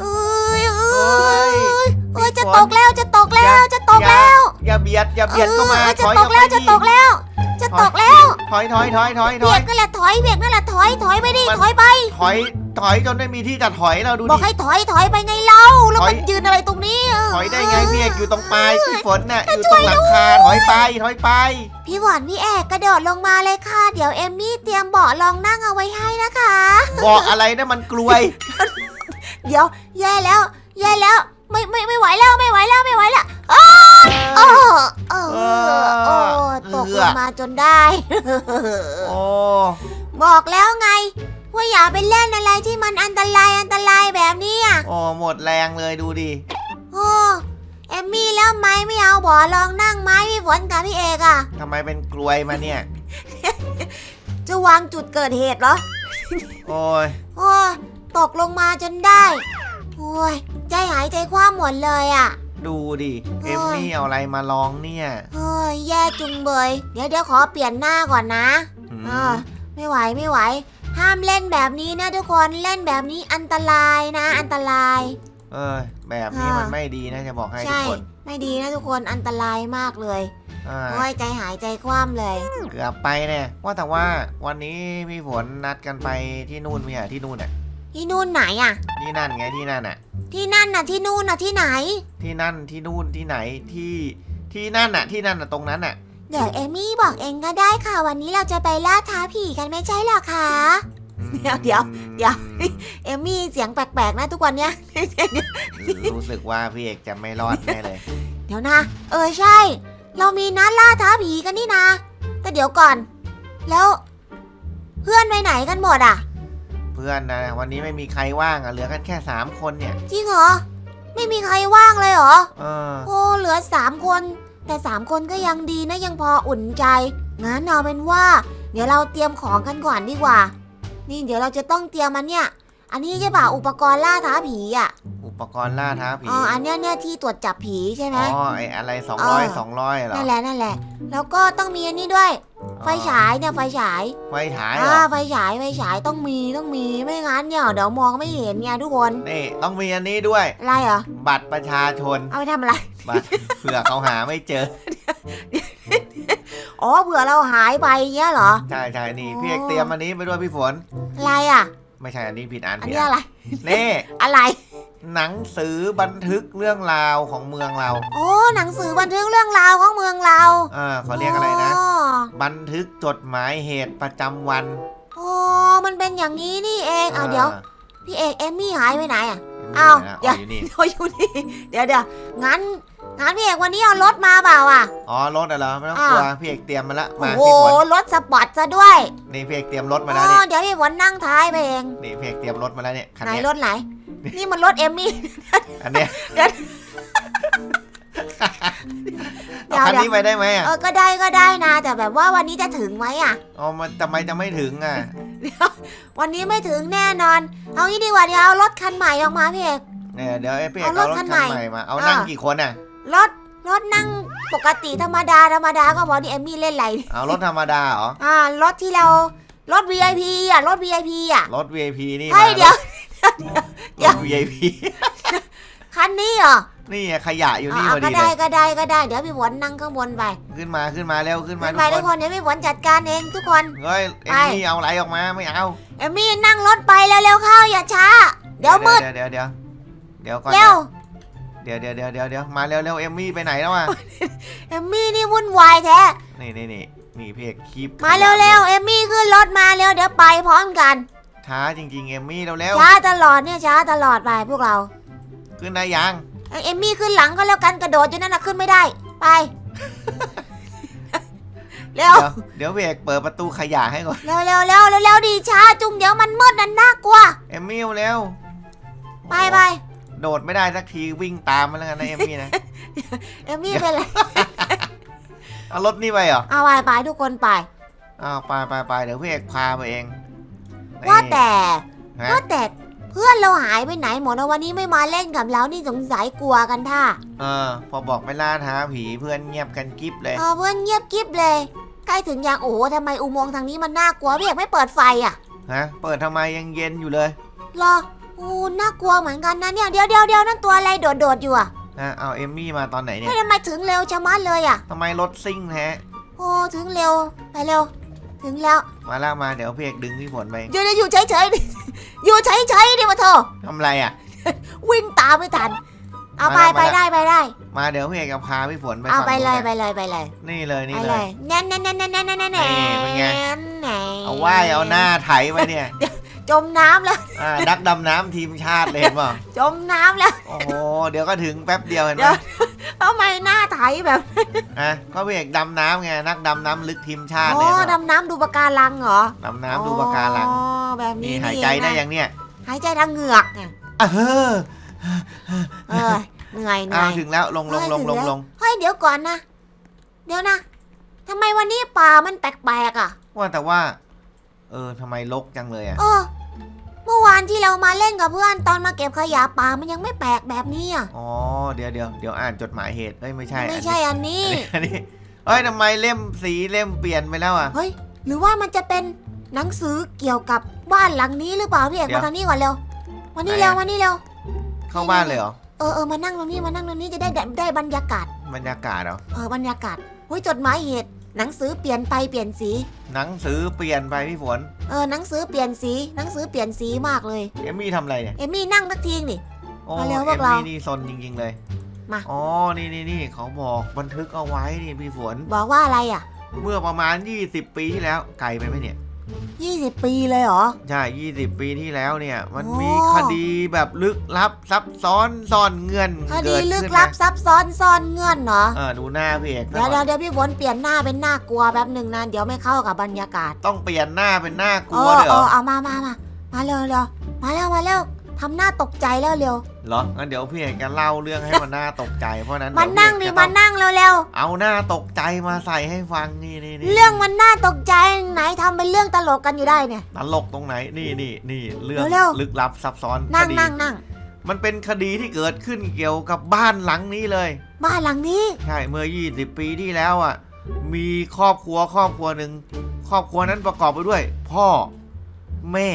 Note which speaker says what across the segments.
Speaker 1: เอ้ยเอ้
Speaker 2: เฮ้ย
Speaker 1: ยเอ้ย
Speaker 2: พี่
Speaker 1: จะ
Speaker 2: ฝน
Speaker 1: ตกแล้วจะตกแล้วจะตกแล้ว
Speaker 2: อย่าเบียดอย่าเบียดเข้ามา
Speaker 1: ออจะ
Speaker 2: ถอย
Speaker 1: ต
Speaker 2: อกอก
Speaker 1: แล้ว
Speaker 2: ไป
Speaker 1: จะ
Speaker 2: ดิ
Speaker 1: ตกแล้ว จะตกแล้ว
Speaker 2: ถอยถอยถอยถอยถ
Speaker 1: เบี
Speaker 2: อยย
Speaker 1: กนั่นแหละถอยเบียกนั่นแหละถอยถอยไปดิ
Speaker 2: มัน
Speaker 1: ถอยไป
Speaker 2: ถอยถอยจนไม่มีที่จะถอยแล้วดู
Speaker 1: บอก
Speaker 2: ดิ
Speaker 1: ให้ถอยถอยไปไงเล่าแล้ว
Speaker 2: ถอย
Speaker 1: มันยืนอะไรตรงนี้เถ
Speaker 2: อยได้ไงพี่เอกอยู่ตรงปลายพี่ฝนน่ะอยู่ตรงหลังคาถอยไปถอยไป
Speaker 1: พี่หวานพี่เอกกระโดดลงมาเลยค่ะ เดี๋ยวเอมมี่เตรียมเบาะรองนั่งเอาไว้ให้นะคะ
Speaker 2: บอกอะไรนะมันกลวย
Speaker 1: เดี๋ยว แย่แล้ว แย่แล้ว ไม่ไม่ไม่ไหวแล้วไม่ไหวแล้วไม่ไหวแล้วอ้าโอ้เออโอ้ตกลงมาจนได้
Speaker 2: โอ้
Speaker 1: บอกแล้วไง ว่าอย่าไปเล่นอะไรที่มันอันตรายอันตรายแบบนี้อะ
Speaker 2: โอ้หมดแรงเลยดูดิ
Speaker 1: โอ้เอมมี่แล้วไม้ไม่เอาบ่อลองนั่งไม้พี่ฝนกับพี่เอกอะ
Speaker 2: ทำไมเป็นกลวยมาเนี่ย
Speaker 1: จะวางจุดเกิดเหตุเหรอ
Speaker 2: โอ้ย
Speaker 1: โอ้ ตกลงมาจนได้ โอ้ยใจหายใจคว่ำหมดเลยอะ
Speaker 2: ดูดิ
Speaker 1: โอ้ย
Speaker 2: เอมมี่เอาอะไรมาลองเนี่ย
Speaker 1: เฮ้ยแย่จุงเบย เดี๋ยวเดี๋ยวขอเปลี่ยนหน้าก่อนนะ
Speaker 2: อืม
Speaker 1: เออไม่ไหวไม่ไหว ห้ามเล่นแบบนี้นะทุกคนเล่นแบบนี้อันตรายนะ อันตราย
Speaker 2: เออแบบนี้
Speaker 1: อ่ามั
Speaker 2: มันไม่ดีนะจะบอกให้ทุ
Speaker 1: ใช่
Speaker 2: กคน
Speaker 1: ไม่ดีนะทุกคนอันตรายมากเลย
Speaker 2: อ่า
Speaker 1: โอ้ยใจหายใจคว่ำเลย
Speaker 2: เกือบไปเนี่ยว่าแต่ว่าวันนี้พี่ฝนนัดกันไปที่นู่นไหมอะที่นู่นอะ
Speaker 1: ที่นู่นไหนอะ
Speaker 2: ที่นั่นไงที่นั่นอะ
Speaker 1: ที่นั่นน่ะที่นู่นน่ะที่ไหน
Speaker 2: ที่นั่นที่นู่นที่ไหนที่ที่นั่นอะ ที่นั่นอะตรงนั้นอะ
Speaker 1: เดี๋ยวเอมี่บอกเองก็ได้ค่ะ วันนี้เราจะไปล่าท้าผีกันไม่ใช่เหรอคะเดี๋ยวเดี๋ยวเดี๋ยวเอมี่เสียงแปลกๆนะทุกวันเนี้ย
Speaker 2: รู้สึกว่าพี่เอกจะไม่รอดแน่เลย
Speaker 1: เดี๋ยวนะ เออใช่ เรามีนัดล่าท้าผีกันนี่นะ แต่เดี๋ยวก่อน แล้ว เพื่อนไปไหนกันหมดอะ
Speaker 2: เพื่อนนะ วันนี้ไม่มีใครว่างอะเหลือกันแค่สามคนเนี่ย
Speaker 1: จริงเหรอ ไม่มีใครว่างเลยเหรอ
Speaker 2: เออ
Speaker 1: โอ้เหลือสามคน แต่สามคนก็ยังดีนะยังพออุ่นใจ งั้นเอาเป็นว่า เดี๋ยวเราเตรียมของกันก่อนดีกว่า นี่เดี๋ยวเราจะต้องเตรียมมันเนี่ย อันนี้ใช่ป่ะอุปกรณ์ล่าท้าผีอะ
Speaker 2: อุปกรณ์ล่าท้าผี
Speaker 1: อ๋อ อันเนี้ยเนี่ยที่ตรวจจับผีใช่ไหม
Speaker 2: อ๋อไออะไรสองร้อย
Speaker 1: เออ
Speaker 2: สองร้อยเหรอ
Speaker 1: นั่นแหละนั่นแหละ แล้วก็ต้องมีอันนี้ด้วย ไฟฉายเนี่ยไฟฉาย
Speaker 2: ไฟฉายเหร
Speaker 1: อ่า
Speaker 2: อ
Speaker 1: ไฟฉายไฟฉายต้องมีต้องมีไม่งั้นเนี่ยเดี๋ยวมองไม่เห็นไงทุกคน
Speaker 2: นี่ต้องมีอันนี้ด้วย
Speaker 1: อะไรเหรอ
Speaker 2: บัตรประชาชน
Speaker 1: เอาไปทำอะไร
Speaker 2: บัตร เผื่อเขาหาไม่เจอ
Speaker 1: อ๋อเผื่อเราหายไปเงี้ยเหรอ
Speaker 2: ใช่ใช่นี่
Speaker 1: อ๋อ
Speaker 2: พี่เอกเตรียมอันนี้ไปด้วยพี่ฝน
Speaker 1: อะไรอะ
Speaker 2: ไม่ใช่อันนี้ผิดอัน
Speaker 1: อัน
Speaker 2: ผิด
Speaker 1: นี้
Speaker 2: อัน
Speaker 1: อะไร
Speaker 2: นี่
Speaker 1: อะไร
Speaker 2: หนังสือบันทึกเรื่องราวของเมืองเรา
Speaker 1: โอ้หนังสือบันทึกเรื่องราวของเมืองเรา
Speaker 2: เออเขาเรียกอะไรนะ
Speaker 1: อ๋อ
Speaker 2: บันทึกจดหมายเหตุประจำวัน
Speaker 1: โอ้มันเป็นอย่างนี้นี่เองอะเดี๋ยว พี่เอกเอมมี่หายไปไหนอะ
Speaker 2: อ้า
Speaker 1: อ้าว
Speaker 2: ว
Speaker 1: เดี๋ยว
Speaker 2: อยู่นี่
Speaker 1: เขาอยู่นี่ เดี๋ยวเดี๋ยวงั้น งั้นพี่เอกวันนี้เอารถมาเปล่าอะ
Speaker 2: อ๋อรถอะเหรอไม่ต้อง
Speaker 1: อ่า
Speaker 2: กลัวพี่เอกเตรียมมาละ
Speaker 1: โอ้
Speaker 2: มา
Speaker 1: โห
Speaker 2: พี่ฝน
Speaker 1: รถสปอร์ตซะด้วย
Speaker 2: นี่พี่เอกเตรียมรถมา
Speaker 1: อ๋
Speaker 2: แล้วนี่
Speaker 1: อเดี๋ยวพี่ฝนนั่งท้ายไปเอง
Speaker 2: นี่พี่เอกเตรียมรถมาแล้วเนี่ยคัน
Speaker 1: ไหน
Speaker 2: เนี้ย
Speaker 1: รถไหน นี่มันรถเอมมี่
Speaker 2: อันเนี้ย
Speaker 1: เดี๋ยว
Speaker 2: เอาคันนี้ไปได้ไหมอะ
Speaker 1: เออก็ได้ก็ได้นะ แต่แบบว่าวันนี้จะถึงไหมอะ
Speaker 2: อ๋อมันทำไมจะไม่ถึงอะ
Speaker 1: วันนี้ไม่ถึงแน่นอน เอางี้ดีกว่าเดี๋ยวเอารถคันใหม่ออกมาพี่เอก
Speaker 2: เนี่ยเดี๋ยวไอ้พี่เอก
Speaker 1: เอาร
Speaker 2: เอา
Speaker 1: ถ
Speaker 2: รถ
Speaker 1: คั
Speaker 2: คั
Speaker 1: น
Speaker 2: น
Speaker 1: ใหม่
Speaker 2: ใหม่มาเอา
Speaker 1: อ่า
Speaker 2: นั่งกี่คนอะ
Speaker 1: รถรถนั่งปกติธรรมดาธรรมดาก็พอนี่เอมมี่เล่นอะไร
Speaker 2: เอารถธรรมดาเหรอ
Speaker 1: อ่ารถที่เรารถ VIP อะรถ VIP อะ
Speaker 2: รถ VIP นี่
Speaker 1: เฮ้ย
Speaker 2: มา
Speaker 1: เดี๋ยวเดี๋
Speaker 2: ร
Speaker 1: ยว
Speaker 2: ถ VIP
Speaker 1: คันนี้เหรอ
Speaker 2: นี่ไงขยะอยู่นี่
Speaker 1: อ่า
Speaker 2: พอ
Speaker 1: ก็
Speaker 2: ดีเล
Speaker 1: ได้
Speaker 2: ย
Speaker 1: ก็ได้ก็ได้เดี๋ยวพี่ฝนนั่งข้างบนไป
Speaker 2: ขึ้นมาขึ้นมาเร็วขึ้นมา
Speaker 1: ขึ้น
Speaker 2: ทุ
Speaker 1: ไป
Speaker 2: ก
Speaker 1: ทุก
Speaker 2: ค
Speaker 1: คนนเดี๋ยวพี่ฝนจัดการเองทุกคน
Speaker 2: เฮ้ยเอ็ม
Speaker 1: ไป
Speaker 2: มี่เอาอะไรออกมาไม่เอา
Speaker 1: เอมมี่นั่งรถไปเร็วๆเข้าอย่าช้า เดี๋ยวมืด
Speaker 2: เดี๋ยวเดี๋ยวเดี๋ยวเดี๋ยวก่อน
Speaker 1: เร็ว
Speaker 2: เดี๋ยวเดี๋ยวเดี๋ยวเดี๋ยวเดี๋ยวมาเร็วเร็วเอ็มมี่ไปไหนแล้วอะ
Speaker 1: เอมมี่นี่วุ่นวายแท้
Speaker 2: นี่นี่นี่นี่พี่เอกคลิป
Speaker 1: มาเร็วๆเอมมี่ขึ้นรถมาเร็วเดี๋ยวไปพร้อมกัน
Speaker 2: ช้าจริงๆเอ็มมี่เร็วเร็ว
Speaker 1: ช้าตลอดเนี่ยช้าตลอดไปพวกเรา
Speaker 2: ขึ้นได้ยัง
Speaker 1: เอาเอมมี่ขึ้นหลังก็แล้วกันกระโดดอยู่นั่นนะขึ้นไม่ได้ ไปเร็ว
Speaker 2: เดี๋ยวเดี๋ยวพี่เอกเปิดประตูขยะให้ก่อน
Speaker 1: เร็วเร็วเร็วเร็วเร็วดีช้าจุงเดี๋ยวมันมืดนั่นน่ากลัว
Speaker 2: เอ็มมี่เร็ว
Speaker 1: ไปไป
Speaker 2: โดดไม่ได้สักทีวิ่งตามมาแล้วกันนะเอ็มมี่นะ
Speaker 1: เอมมี่เป็นไร
Speaker 2: เอารถนี่ไปเหรอ
Speaker 1: เอาไปไปทุกคนไป
Speaker 2: อ้าวไปไปไปเดี๋ยวพี่เอกพาไปเอง
Speaker 1: ว่าแต่
Speaker 2: ฮะ
Speaker 1: ว่าแต่เพื่อนเราหายไปไหนหมดนะวันนี้ไม่มาเล่นกับเรานี่สงสัยกลัวกันท่า
Speaker 2: เออ พอบอกไม่ล่าท้าผีเพื่อนเงียบกันกิ๊บเลย
Speaker 1: เออเพื่อนเงียบกิ๊บเลย ใกล้ถึงยังโอ้โหทำไมอุโมงค์ทางนี้มันน่ากลัวพี่เอกไม่เปิดไฟอะ
Speaker 2: ฮะ เปิดทำไมยังเย็นอยู่เลย
Speaker 1: รอโอ้น่ากลัวเหมือนกันนะเนี่ยเดี๋ยวเดี๋ยวเดี๋ยวนั่นตัวอะไรโดดโดดๆอยู่อะ
Speaker 2: นะเอาเอมมี่มาตอนไหนเนี่ย
Speaker 1: ไม่ทำไมถึงเร็วชะมัดเลยอะ
Speaker 2: ทำไมรถซิ่งแท้
Speaker 1: โอ้ถึงเร็วไปเร็ว ถึงแล้ว
Speaker 2: มาแล้วมาเดี๋ยวพี่เอกดึงพี่ฝนไป
Speaker 1: อยู่อยู่เฉยเฉยๆดิอยู่เฉยเฉยๆดิมาโท
Speaker 2: ทำไรอะ
Speaker 1: วิ่งตามไม่ทัน เอาไป
Speaker 2: มาแล้ว
Speaker 1: ไปได้ไปได้
Speaker 2: มาเดี๋ยวพี่เอกจะพาพี่ฝนไป
Speaker 1: เอา
Speaker 2: ฝั่ง
Speaker 1: ไปเลย
Speaker 2: นู้น
Speaker 1: ไปเลยไปเลย
Speaker 2: นี่เลย
Speaker 1: ไป
Speaker 2: นี่
Speaker 1: เล
Speaker 2: เลย ย
Speaker 1: แน่นแน่นแน่นแน่นแน่นแน่นแน่น
Speaker 2: นี่เป็นไง
Speaker 1: แน่
Speaker 2: เอาว่ายเอาหน้าไถไปเนี่ย
Speaker 1: จมน้ำแล้ว
Speaker 2: อ่านักดำน้ำทีมชาติเลยเห็นป่ะ
Speaker 1: จมน้ำแล้ว
Speaker 2: โอ้โหเดี๋ยวก็ถึงแป๊บเดียวเห็นไห
Speaker 1: เดี๋
Speaker 2: ม
Speaker 1: ยว ทำไมหน้าไถแบบ
Speaker 2: อะก็พี่เอกดำน้ำไงนักดำน้ำลึกทีมชาติ
Speaker 1: อ๋
Speaker 2: เลย
Speaker 1: อ
Speaker 2: เห็นป่ะ
Speaker 1: ดำน้ำดูปะการังเหรอ
Speaker 2: ดำน้ำดูปะการัง
Speaker 1: อ๋อแบบนี้
Speaker 2: นี่
Speaker 1: นี่
Speaker 2: หายใจได้
Speaker 1: เองนะ
Speaker 2: ยังเนี่ย
Speaker 1: หายใจทางเหงือกไง
Speaker 2: อะเฮ้อ
Speaker 1: เออเหนื่อยเหนื่
Speaker 2: อ้า
Speaker 1: อ
Speaker 2: วย ถึงแล้วลงลงลงลงลง
Speaker 1: เฮ้ยเดี๋ยวก่อนนะ เดี๋ยวนะทำไมวันนี้ป่ามันแปลกๆอะ
Speaker 2: ว่าแต่ว่า เออทำไมลกจังเลยอะ
Speaker 1: เออ เมื่อวานที่เรามาเล่นกับเพื่อนตอนมาเก็บขยะป่ามันยังไม่แปลกแบบนี้อะ
Speaker 2: อ๋อ เดี๋ยวเดี๋ยวเดี๋ยวอ่านจดหมายเหตุเอ้ยไม่ใช่
Speaker 1: ไม่
Speaker 2: อัน
Speaker 1: ใช่
Speaker 2: นี้
Speaker 1: อันนี้
Speaker 2: อันนี้เอ้ยทำไมเล่มสีเล่มเปลี่ยนไปแล้วอะ
Speaker 1: เฮ้ย หรือว่ามันจะเป็นหนังสือเกี่ยวกับบ้านหลังนี้หรือเปล่าพี่เอก
Speaker 2: เดี๋ยว
Speaker 1: มาทางนี้ก่อนเร็วมานี่เร็วมานี่เร็ว
Speaker 2: เข้าบ้านเลยเหรอ
Speaker 1: เออเออมานั่งตรงนี้มานั่งตรงนี้จะได้ได้ได้บรรยากาศ
Speaker 2: บรรยากาศเหรอ
Speaker 1: เออบรรยากาศเฮ้ยจดหมายเหตุ หนังสือเปลี่ยนไปเปลี่ยนสี
Speaker 2: หนังสือเปลี่ยนไปพี่ฝน
Speaker 1: เออหนังสือเปลี่ยนสีหนังสือเปลี่ยนสีมากเลย
Speaker 2: เอมมี่ทำอะไรเนี่ย
Speaker 1: เอมี่นั่งสักทีนี่
Speaker 2: โอ้
Speaker 1: มาเร็วพ
Speaker 2: เอ
Speaker 1: วก
Speaker 2: ม
Speaker 1: เรา
Speaker 2: มี่นี่ซนจริงๆเลย
Speaker 1: มา
Speaker 2: อ๋อ นี่นี่นี่เขาบอกบันทึกเอาไว้นี่พี่ฝน
Speaker 1: บอกว่าอะไรอะ
Speaker 2: เมื่อประมาณ 20 ปีที่แล้ว ไกลไปไหมเนี่ย
Speaker 1: 20 ปีเลยเหรอ
Speaker 2: ใช่20 ปีที่แล้วเนี่ย มัน
Speaker 1: โอ้
Speaker 2: มีคดีแบบลึกลับซับซ้อนซ่อนเงื่อน
Speaker 1: คดี
Speaker 2: เด
Speaker 1: ลึก
Speaker 2: ขึ้น
Speaker 1: ลับ
Speaker 2: นะ
Speaker 1: ซับซ้อนซ่อนเงื่อนเหรอ
Speaker 2: เออดูหน้าพี่เอก
Speaker 1: เดี๋ยว
Speaker 2: ซะ
Speaker 1: เดี๋
Speaker 2: ก่
Speaker 1: ย
Speaker 2: อ
Speaker 1: วนเดี๋ยวพี่ฝนเปลี่ยนหน้าเป็นหน้ากลัวแป๊บหนึ่งนะเดี๋ยวไม่เข้ากับบรรยากาศ
Speaker 2: ต้องเปลี่ยนหน้าเป็นหน้าก
Speaker 1: เอ
Speaker 2: ลัว
Speaker 1: อ
Speaker 2: เลยเห
Speaker 1: เอ
Speaker 2: รอ
Speaker 1: อเอามามามามาเร็วเร็วมาแล้วมาแล้ว ทำหน้าตกใจแล้วเร็ว
Speaker 2: เหรองั้นเดี๋ยวพี่เอกจะเล่าเรื่องให้มันน่าตกใจ เพราะฉะนั้น
Speaker 1: มา
Speaker 2: เยว
Speaker 1: นั่ง
Speaker 2: พี่
Speaker 1: ดิ
Speaker 2: เอกจะ
Speaker 1: มา
Speaker 2: ต้อง
Speaker 1: นั่งเร็วเร็ว
Speaker 2: เอาหน้าตกใจมาใส่ให้ฟังนี่นี่นี่
Speaker 1: เรื่องมันน่าตกใจไหนทำเป็นเรื่องตลกกันอยู่ได้เนี่ย
Speaker 2: ตลกตรงไหนนี่นี่นี่เรื่อง
Speaker 1: เร็วๆ
Speaker 2: ลึกลับซับซ้อน
Speaker 1: นั่
Speaker 2: ค
Speaker 1: ง
Speaker 2: ดี
Speaker 1: นั่งนั่ง
Speaker 2: มันเป็นคดีที่เกิดขึ้นเกี่ยวกับบ้านหลังนี้เลย
Speaker 1: บ้านหลังนี้
Speaker 2: ใช่เมื่อ 20 ปีที่แล้วอะ มีครอบครัวครอบครัวหนึ่ง ครอบครัวนั้นประกอบไปด้วย พ่อ แม่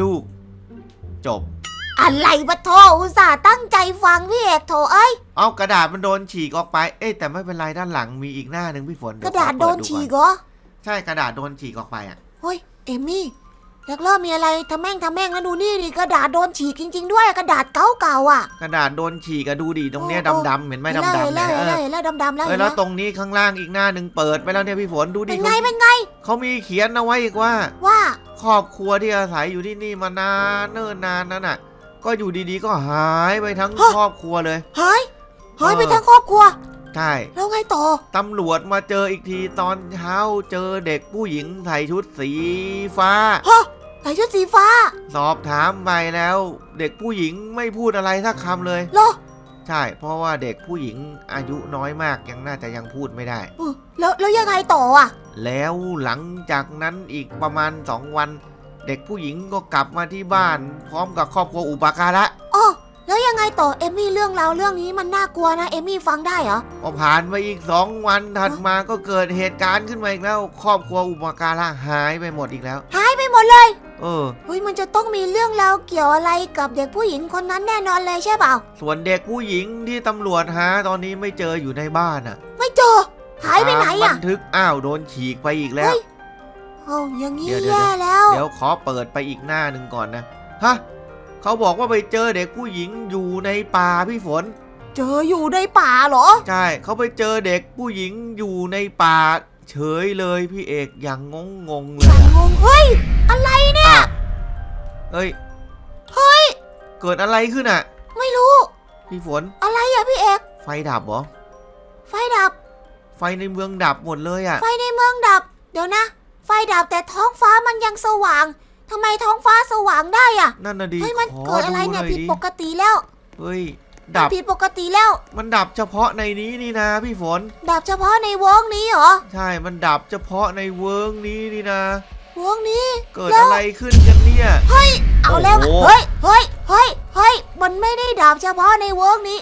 Speaker 2: ลูก จบ
Speaker 1: อะไรปะโทอุตส่าห์ตั้งใจฟังพี่เอกโถเอ้ย
Speaker 2: เอากระดาษมันโดนฉีกออกไป เอ้ยแต่ไม่เป็นไรด้านหลังมีอีกหน้าหนึ่งพี่ฝน
Speaker 1: ก
Speaker 2: เยว
Speaker 1: ระดาษ
Speaker 2: ขอ
Speaker 1: โด
Speaker 2: เปิ
Speaker 1: น
Speaker 2: ก่อ
Speaker 1: ฉีกเหรอ
Speaker 2: ใช่กระดาษโดนฉีกออกไปอะ
Speaker 1: เฮ้ยเอมี่แล้วเริ่มมีอะไรทำแม่งทำแม่งแล้วดูนี่ดิกระดาษโดนฉีกจริง ๆ ด้วยกระดาษเก่าๆอะ
Speaker 2: กระดาษโดนฉีกอะดูดิตรงเนี้ย
Speaker 1: โอ้โอ้
Speaker 2: ดำๆเห็นไหม
Speaker 1: เห็น
Speaker 2: ดำ
Speaker 1: แล้ว
Speaker 2: ๆ
Speaker 1: เห็น
Speaker 2: เนี่
Speaker 1: แล้ว
Speaker 2: ย
Speaker 1: เห็น
Speaker 2: เอ
Speaker 1: แล้ว
Speaker 2: อ
Speaker 1: เห็นแล้วดำๆแล้ว
Speaker 2: เอ
Speaker 1: เห็
Speaker 2: อนแล้
Speaker 1: แล้วว
Speaker 2: ตรงนี้ข้างล่างอีกหน้าหนึ่งเปิดไปแล้วเนี่ยพี่ฝนดูดิ
Speaker 1: เป็นไง
Speaker 2: เขา
Speaker 1: เป็นไง
Speaker 2: เขามีเขียนเอาไว้อีกว่า
Speaker 1: ว่า
Speaker 2: ครอบครัวที่อาศัยอยู่ที่นี่มานานเนิ่นนานนั้นน่ะ ก็อยู่ดีๆก็หายไปทั้งครอบครัวเลย
Speaker 1: เฮ้ยเฮ้ย
Speaker 2: เออ
Speaker 1: ไปทั้งครอบครัว
Speaker 2: ใช่
Speaker 1: แล้วไงต่อ
Speaker 2: ตำรวจมาเจออีกทีตอนเช้าเจอเด็กผู้หญิงใส่ชุดสีฟ้า
Speaker 1: ฮะใส่ชุดสีฟ้า
Speaker 2: สอบถามไปแล้ว เด็กผู้หญิงไม่พูดอะไรสักคำเลย
Speaker 1: เหรอ
Speaker 2: ใช่ เพราะว่าเด็กผู้หญิงอายุน้อยมากยังน่าจะยังพูดไม่ได้
Speaker 1: เออแล้วแล้วยังไงต่ออะ
Speaker 2: แล้วหลังจากนั้นอีกประมาณสองวัน เด็กผู้หญิงก็กลับมาที่บ้าน พร้อมกับครอบครัวอุปการะ
Speaker 1: อ๋อแล้ว ยังไงต่อเอมี่เรื่องราวเรื่องนี้มันน่ากลัวนะเอมี่ฟังได้เหรอ
Speaker 2: พอผ่านไปอีกสองวันถัดมาก็เกิดเหตุการณ์ขึ้นมาอีกแล้ว ครอบครัวอุปการะหายไปหมดอีกแล้ว
Speaker 1: หายไปหมดเลย
Speaker 2: เออ
Speaker 1: เฮ้ยมันจะต้องมีเรื่องราวเกี่ยวอะไรกับเด็กผู้หญิงคนนั้นแน่นอนเลยใช่เปล่า
Speaker 2: ส่วนเด็กผู้หญิงที่ตำรวจหาตอนนี้ไม่เจออยู่ในบ้านอะ
Speaker 1: ไม่เจอ หายไปไหน
Speaker 2: ตาม
Speaker 1: อะ
Speaker 2: บันทึกอ้าวโดนฉีกไปอีกแล้ว
Speaker 1: เฮ้ยโอ้อย่างนี้
Speaker 2: เดี๋ยวเดี๋ยว
Speaker 1: แย่แล้ว
Speaker 2: เดี๋ยวขอเปิดไปอีกหน้าหนึ่งก่อนนะฮะ เขาบอกว่าไปเจอเด็กผู้หญิงอยู่ในป่าพี่ฝน
Speaker 1: เจออยู่ในป่าเหรอ
Speaker 2: ใช่เขาไปเจอเด็กผู้หญิงอยู่ในป่า เฉยเลยพี่เอกอย่างงงงๆเลย
Speaker 1: ฉัน
Speaker 2: อะ
Speaker 1: งงเฮ้ย อะไรเนี่ย
Speaker 2: อ้าวเฮ้ย
Speaker 1: เฮ้ย
Speaker 2: เกิดอะไรขึ้นอะ
Speaker 1: ไม่รู้
Speaker 2: พี่ฝน
Speaker 1: อะไรอะพี่เอก
Speaker 2: ไฟดับเหรอ
Speaker 1: ไฟดับ
Speaker 2: ไฟในเมืองดับหมดเลยอะ
Speaker 1: ไฟในเมืองดับ เดี๋ยวนะ ไฟดับแต่ท้องฟ้ามันยังสว่าง ทำไมท้องฟ้าสว่างได้อะ
Speaker 2: นั่นน่ะดี
Speaker 1: เฮ้ยมัน
Speaker 2: ขอ
Speaker 1: เกิดอะไร
Speaker 2: ดูห
Speaker 1: เนี่ย
Speaker 2: น่อย
Speaker 1: ผิด
Speaker 2: ดิ
Speaker 1: ปกติแล้ว
Speaker 2: เฮ้ย
Speaker 1: มัน
Speaker 2: ดับ
Speaker 1: ผิดปกติแล้ว
Speaker 2: มันดับเฉพาะในนี้นี่นะ พี่ฝน
Speaker 1: ดับเฉพาะในวงนี้เหรอ
Speaker 2: ใช่ มันดับเฉพาะในเวิร์กนี้นี่นะ
Speaker 1: วงนี้
Speaker 2: เกิด
Speaker 1: แล้ว
Speaker 2: อะไรขึ้นกันเนี่ย
Speaker 1: เอาแล้ว
Speaker 2: โอ้โห
Speaker 1: เฮ้ย เฮ้ย เฮ้ย เฮ้ย มันไม่ได้ดับเฉพาะในวงนี้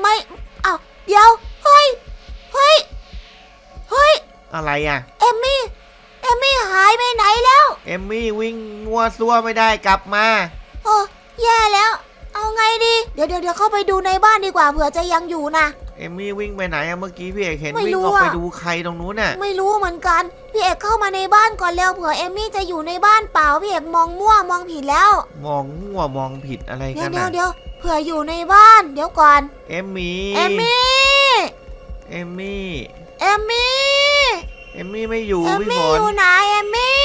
Speaker 1: ไม่ เอาเดี๋ยว เฮ้ย เฮ้ย เฮ้ย
Speaker 2: อะไรอะ
Speaker 1: เอมมี่ เอมมี่หายไปไหนแล้ว
Speaker 2: เอมมี่วิ่งมัวซัวไม่ได้กลับมา
Speaker 1: เออแย่แล้ว เอาไงดี เดี๋ยวเดี๋ยวเดี๋ยวเข้าไปดูในบ้านดีกว่าเผื่อจะยังอยู่นะ
Speaker 2: เอมมี่วิ่งไปไหนอะเมื่อกี้พี่เอกเห็น
Speaker 1: ไม่
Speaker 2: วิ่ง
Speaker 1: รู้
Speaker 2: ออกไป
Speaker 1: อะ
Speaker 2: ดูใครตรงนู้นน่ะ
Speaker 1: ไม่รู้เหมือนกัน พี่เอกเข้ามาในบ้านก่อนเร็วเผื่อเอมมี่จะอยู่ในบ้านเปล่าพี่เอกมองมั่วมองผิดแล้ว
Speaker 2: มองมั่วมองผิดอะไร
Speaker 1: เดี๋ย
Speaker 2: กั
Speaker 1: วนเดี๋ยว
Speaker 2: น่ะ
Speaker 1: เดี๋ยวเผื่ออยู่ในบ้านเดี๋ยวก่อน
Speaker 2: เอมมี่
Speaker 1: เอมมี่
Speaker 2: เอมมี่
Speaker 1: เอมมี่
Speaker 2: เอมมี่ไม่อยู่
Speaker 1: เอม
Speaker 2: พี่
Speaker 1: มี่
Speaker 2: ฝน
Speaker 1: อยู่ไหนเอมมี่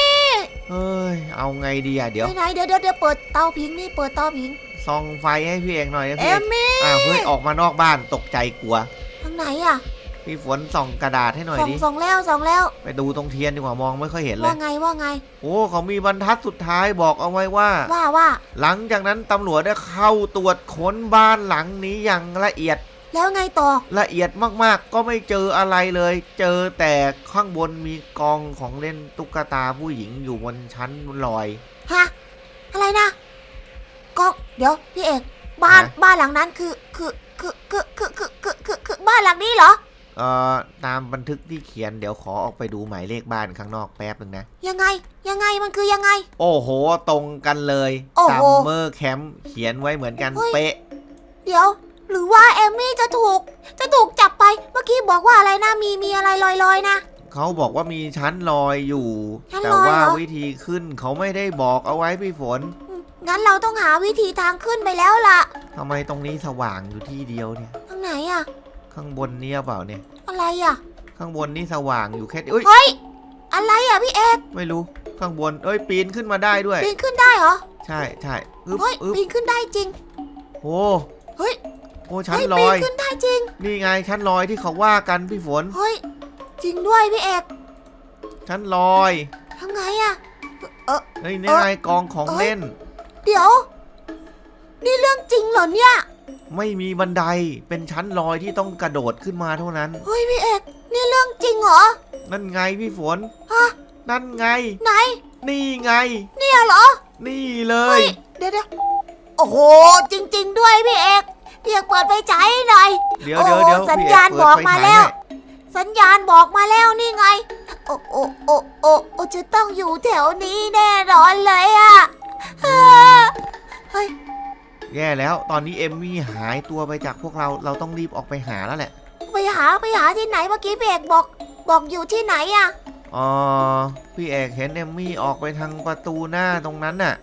Speaker 2: เฮ้ยเอาไงดีอะเดี๋ยว
Speaker 1: ไปไหนเดี๋ยวเดี๋ยวเดี๋ยวเปิดเตาผิงนี่เปิดเตาผิง
Speaker 2: ส่องไฟให้พี่เอกหน่อยนะ
Speaker 1: เอ
Speaker 2: พี่เอก
Speaker 1: มมี่
Speaker 2: อ้าวเฮ้ยออกมานอกบ้านตกใจกลัว
Speaker 1: ทางไหนอะ
Speaker 2: พี่ฝนส่องกระดาษให้หน่อย
Speaker 1: ส่อง
Speaker 2: ดิ
Speaker 1: ส่องแล้วส่องแล้ว
Speaker 2: ไปดูตรงเทียนดีกว่ามองไม่ค่อยเห็นเล
Speaker 1: ว่าย ไงว่าไง
Speaker 2: โอ้เขามีบรรทัดสุดท้ายบอกเอาไว้ว่า
Speaker 1: ว่าว่า
Speaker 2: หลังจากนั้นตำรวจได้เข้าตรวจค้นบ้านหลังนี้อย่างละเอียด
Speaker 1: แล้วไงต่อ
Speaker 2: ละเอียดมากๆ ก็ไม่เจออะไรเลย เจอแต่ข้างบนมีกองของเล่นตุ๊กตาผู้หญิงอยู่บนชั้นลอย
Speaker 1: ฮะ อะไรนะก็เดี๋ยวพี่เอก บ้าน
Speaker 2: ฮะ
Speaker 1: บ้านหลังนั้นคือคือคือคือคือคือคือคือคือบ้านหลังนี้เหรอ
Speaker 2: เอ่อตามบันทึกที่เขียนเดี๋ยวขอออกไปดูหมายเลขบ้านข้างนอกแป๊บหนึ่งนะ
Speaker 1: ยังไง ยังไงมันคือยังไง
Speaker 2: โอ้โห ตรงกันเลย
Speaker 1: โอ้
Speaker 2: ซั
Speaker 1: โห
Speaker 2: มเมอร์แคมป์เขียนไว้เหมือนกัน
Speaker 1: เฮ้ย
Speaker 2: เป๊ะ
Speaker 1: เดี๋ยว หรือว่าเอมมี่จะถูก จะถูกจับไป เมื่อกี้บอกว่าอะไรนะ มีมีอะไรลอยๆนะ
Speaker 2: เขาบอกว่ามีชั้นลอยอยู่
Speaker 1: ชั้น
Speaker 2: แต่
Speaker 1: ลอย
Speaker 2: ว่า
Speaker 1: เหรอ
Speaker 2: วิธีขึ้นเขาไม่ได้บอกเอาไว้พี่ฝน
Speaker 1: อืมงั้นเราต้องหาวิธีทางขึ้นไปแล้วล่ะ
Speaker 2: ทำไมตรงนี้สว่างอยู่ที่เดียวเนี่ย
Speaker 1: ทางไหนอะ
Speaker 2: ข้างบนเนี่ยเปล่าเนี่ย
Speaker 1: อะไรอะ
Speaker 2: ข้างบนนี่สว่างอยู่แค่เอ้ย
Speaker 1: เฮ้ย อะไรอะพี่เอก
Speaker 2: ไม่รู้ข้างบน เอ้ยปีนขึ้นมาได้ด้วย
Speaker 1: ปีนขึ้นได้เหรอ
Speaker 2: ใช่ใช่อึ๊บ
Speaker 1: เฮ้ย
Speaker 2: อึ๊บ
Speaker 1: ปีนขึ้นได้จริง
Speaker 2: โอ้
Speaker 1: เฮ้ย
Speaker 2: โอ้ชั้น
Speaker 1: เฮ้ย
Speaker 2: ล
Speaker 1: ปี
Speaker 2: อนย
Speaker 1: ขึ้นได้จริง
Speaker 2: นี่ไงชั้นลอยที่เขาว่ากันพี่ฝน
Speaker 1: เฮ้ย จริงด้วยพี่เอก
Speaker 2: ชั้นลอย
Speaker 1: ทำไงอะเออ
Speaker 2: เฮ้ยนี่ไงกองของเล่น
Speaker 1: เดี๋ยว นี่เรื่องจริงเหรอเนี่ย
Speaker 2: ไม่มีบันไดเป็นชั้นลอยที่ต้องกระโดดขึ้นมาเท่านั้น
Speaker 1: เฮ้ยพี่เอก นี่เรื่องจริงเหรอ
Speaker 2: นั่นไงพี่ฝน
Speaker 1: ฮะ
Speaker 2: นั่นไง
Speaker 1: ไหน
Speaker 2: นี่ไง
Speaker 1: เนี่ยเหรอ
Speaker 2: นี่เล
Speaker 1: เฮ้
Speaker 2: ย
Speaker 1: ย เดี๋ยวเดี๋ยวโอ้โห จริง ๆ ด้วยพี่เอก พี่เอกเปิดไฟฉายให้หน่อย
Speaker 2: เดี๋ยว
Speaker 1: โอ้
Speaker 2: เดี๋ยวเดี๋ยว
Speaker 1: สัญ
Speaker 2: พี่
Speaker 1: ญาณ
Speaker 2: เปิด
Speaker 1: บอก
Speaker 2: ไฟ
Speaker 1: มา
Speaker 2: ฉย
Speaker 1: แล้ว
Speaker 2: ให้
Speaker 1: สัญญาณบอกมาแล้วนี่ไง โอ้โอ้โอ้โอ้โอ้จะต้องอยู่แถวนี้แน่นอนเลยอะเออเฮ้ย
Speaker 2: แย่แล้วตอนนี้เอมมี่หายตัวไปจากพวกเราเราต้องรีบออกไปหาแล้วแหละ
Speaker 1: ไปหาไปหาที่ไหนเมื่อกี้พี่เอกบอก บอกอยู่ที่ไหนอะ
Speaker 2: อ๋อพี่เอกเห็นเอมมี่ออกไปทางประตูหน้าตรงนั้นน่ะ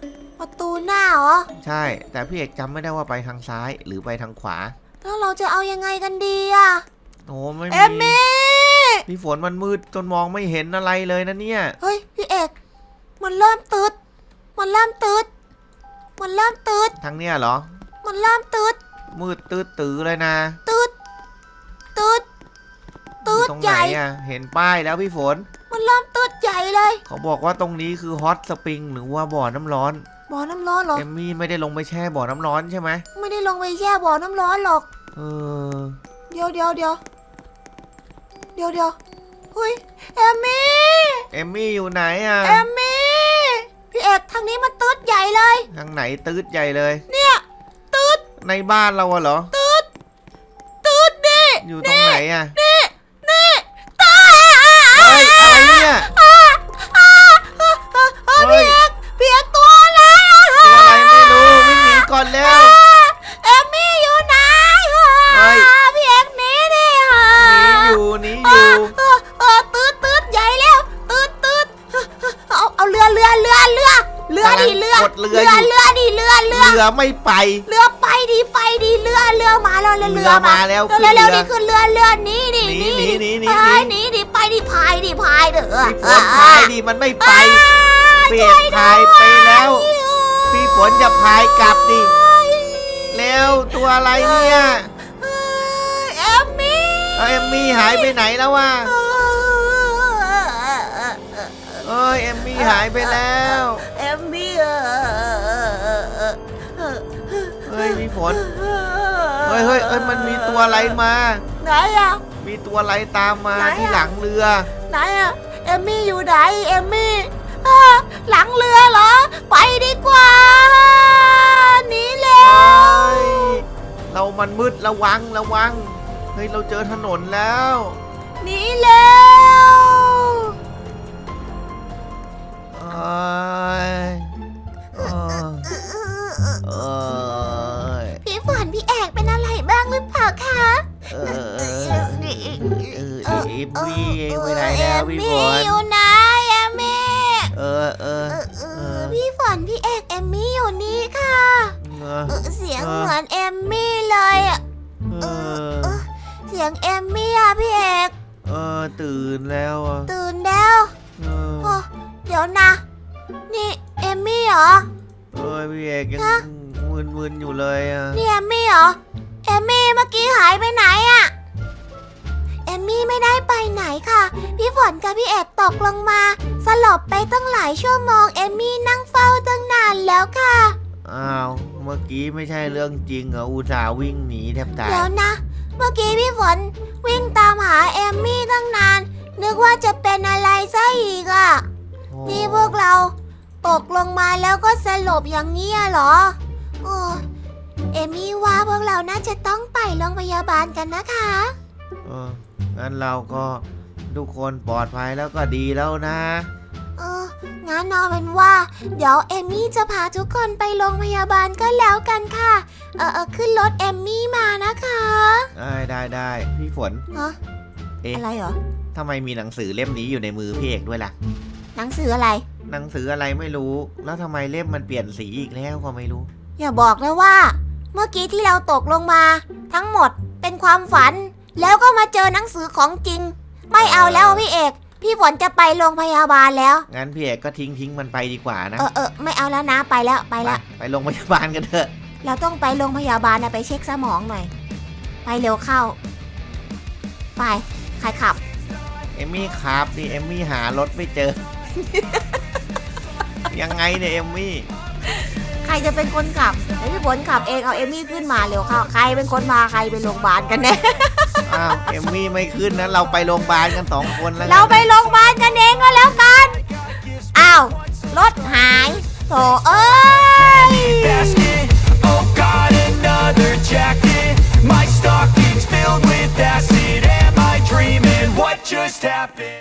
Speaker 1: ประตูหน้าเหรอ
Speaker 2: ใช่ แต่พี่เอกจำไม่ได้ว่าไปทางซ้ายหรือไปทางขวา
Speaker 1: แล้วเราจะเอายังไงกันดีอะ
Speaker 2: โอ้ไม่
Speaker 1: เอม
Speaker 2: มี
Speaker 1: มี่
Speaker 2: พี่ฝนมันมืดจนมองไม่เห็นอะไรเลยนะเนี่ย
Speaker 1: เฮ้ยพี่เอก มันเริ่มตืดมันเริ่มตืดมันเริ่มตืด
Speaker 2: ทางเนี้ยเหรอ
Speaker 1: มันเริ่มตืด
Speaker 2: มืดตื้อตื้อเลยนะ
Speaker 1: ตืดตืด
Speaker 2: อยู่
Speaker 1: ตืด
Speaker 2: ตรง
Speaker 1: ให
Speaker 2: ไหน
Speaker 1: ญ่
Speaker 2: อะเห็นป้ายแล้วพี่ฝน
Speaker 1: มันเริ่มตืดใหญ่เลย
Speaker 2: เขาบอกว่าตรงนี้คือฮอตสปริงหรือว่าบ่อน้ำร้อน
Speaker 1: บ่อน้ำร้อนเหรอ
Speaker 2: เอมมี่ไม่ได้ลงไปแช่บ่อน้ำร้อนใช่ไหม
Speaker 1: ไม่ได้ลงไปแช่บ่อน้ำร้อนหรอก
Speaker 2: เออ
Speaker 1: เดี๋ยวเดี๋ยวเดี๋ยวเดี๋ยวเดี๋ยวเฮ้ยเอมมี่
Speaker 2: เอมมี่อยู่ไหนอะ
Speaker 1: เอมมี่พี่เอกทางนี้มันตืดใหญ่เลย
Speaker 2: ทางไหนตืดใหญ่เลย
Speaker 1: เนี่ยตืด
Speaker 2: ในบ้านเราอะเหรอ
Speaker 1: ตืดตืดดิ
Speaker 2: อยู่ตรงไหนอะ
Speaker 1: นี่นี่
Speaker 2: รื
Speaker 1: อ
Speaker 2: เรื
Speaker 1: อเรือ
Speaker 2: ไม่ไป
Speaker 1: เรือไปดิไปดิเรือเรือมาแล้วเรือ
Speaker 2: เรื
Speaker 1: เรืออ
Speaker 2: มาแล้ว
Speaker 1: เร็วเร็ว
Speaker 2: ขึ้นเรือ
Speaker 1: ดิขึ้นเรือเรือหนีดิ
Speaker 2: หนีหนีหนีหนี
Speaker 1: พายหนีดิไปดิพายดิพายเด้อ
Speaker 2: พี่ฝนพายดิมันไม่ไปเปลี่ยนพายไปแล้ว พี่ฝนจะพายกลับดิแล้วตัวอะไรเนี่ย
Speaker 1: เอมมี่
Speaker 2: เอาเอมมี่หายไปไหนแล้ววะเอ้ยเอมมี่หายไปแล้ว ฝน เฮ้ยเฮ้ยเอ้ยมันมีตัวอะไรมา
Speaker 1: ไหนอะ
Speaker 2: มีตัวอะไรตามมา
Speaker 1: ไหนอะ
Speaker 2: ที่หลังเรือ
Speaker 1: ไหนอะเอมมี่อยู่ไหนเอมมี่อ่าหลังเรือเหรอ ไปดีกว่าหนีเร็
Speaker 2: เฮ้
Speaker 1: วย
Speaker 2: เรามันมืดระวังระวัง เฮ้ยเราเจอถนนแล้ว
Speaker 1: หนีเร็ว
Speaker 2: เอ้ย เออเอ
Speaker 1: อเออเอ
Speaker 2: อเอมมี่เองไปไหนแล้วพี่
Speaker 1: เอ
Speaker 2: ฝ
Speaker 1: มมี่
Speaker 2: น
Speaker 1: อยู่ไหนเอมมี่
Speaker 2: เออเออ
Speaker 1: เออเอ
Speaker 2: เอ
Speaker 1: อ
Speaker 2: อ
Speaker 1: พี่ฝนพี่เอกเอมมี่อยู่นี่ค่ะ
Speaker 2: เออ
Speaker 1: เออเสียง
Speaker 2: เออ
Speaker 1: เหมือนเอมมี่เลยอะ
Speaker 2: เออ
Speaker 1: เสียงเอมมี่อะพี่เอก
Speaker 2: เออตื่นแล้วอะ
Speaker 1: ตื่นแล้ว
Speaker 2: เออ
Speaker 1: โอ้เดี๋ยวนะ นี่เอมมี่เหรอ
Speaker 2: เออพี่เอกยัง
Speaker 1: ฮะ
Speaker 2: มึนๆอยู่เลยอะ
Speaker 1: นี่เอมมี่เหรอเอ มมี่เมื่อกี้หายไปไหนอะเอมมี่ไม่ได้ไปไหนค่ะ พี่ฝนกับพี่เอกตกลงมา สลบไปตั้งหลายชั่วโมงเอมมี่นั่งเฝ้าตั้งนานแล้วค่ะ
Speaker 2: อ้าว เมื่อกี้ไม่ใช่เรื่องจริงเหรออุตส่าห์วิ่งหนีแทบตาย
Speaker 1: เดี๋ยวนะ เมื่อกี้พี่ฝนวิ่งตามหาเอมมี่ตั้งนาน นึกว่าจะเป็นอะไรซะอีกอะ
Speaker 2: โอ้
Speaker 1: นี่พวกเรา ตกลงมาแล้วก็สลบอย่างนี้ยเหรอโอ้ เอมมี่ว่าพวกเราน่าจะต้องไปโรงพยาบาลกันนะคะ
Speaker 2: เอองั้นเราก็ทุกคนปลอดภัยแล้วก็ดีแล้วนะ
Speaker 1: เออ งั้นเอาเป็นว่า เดี๋ยวเอมมี่จะพาทุกคนไปโรงพยาบาลก็แล้วกันค่ะ เออเออขึ้นรถเอมมี่มานะคะ
Speaker 2: ได้ได้ได้พี่ฝน
Speaker 1: ฮะ
Speaker 2: เอ๊ะ
Speaker 1: อะไรเหรอ
Speaker 2: ทำไมมีหนังสือเล่มนี้อยู่ในมือพี่เอกด้วยล่ะ
Speaker 1: หนังสืออะไร
Speaker 2: หนังสืออะไรไม่รู้ แล้วทำไมเล่มมันเปลี่ยนสีอีกแล้วก็ไม่รู้
Speaker 1: อย่าบอกนะว่า เมื่อกี้ที่เราตกลงมา ทั้งหมดเป็นความฝัน แล้วก็มาเจอหนังสือของจริง ไม่เอาแล้วพี่เอก พี่ฝนจะไปโรงพยาบาลแล้ว
Speaker 2: งั้นพี่เอกก็ทิ้งทิ้งมันไปดีกว่านะ
Speaker 1: เออเออไม่เอาแล้วนะไปแล้วไปแล้ว
Speaker 2: ไปโรงพยาบาลกันเถอะ
Speaker 1: เราต้องไปโรงพยาบาลนะไปเช็คสมองหน่อย ไปเร็วเข้า ไปใครขับ
Speaker 2: เอมมี่ครับดิเอมมี่หารถไม่เจอ ยังไงเนี่ยเอมมี่
Speaker 1: ใค ครจะเป็นคนขับเล้วพี่ฝนขับเองเอาเอมี่ขึ้นมาเร็วเข้าใครเป็นคนพาใครไปโรงพยาบาลกันแน่
Speaker 2: อเอมมี่ไม่ขึ้นนะเราไปโรงพยาบาลกันสองคนแล้ว
Speaker 1: เราไปโรงพยาบาลกันเองก็แล้วกันอ้าวรถหายโถเอ้ย just happened?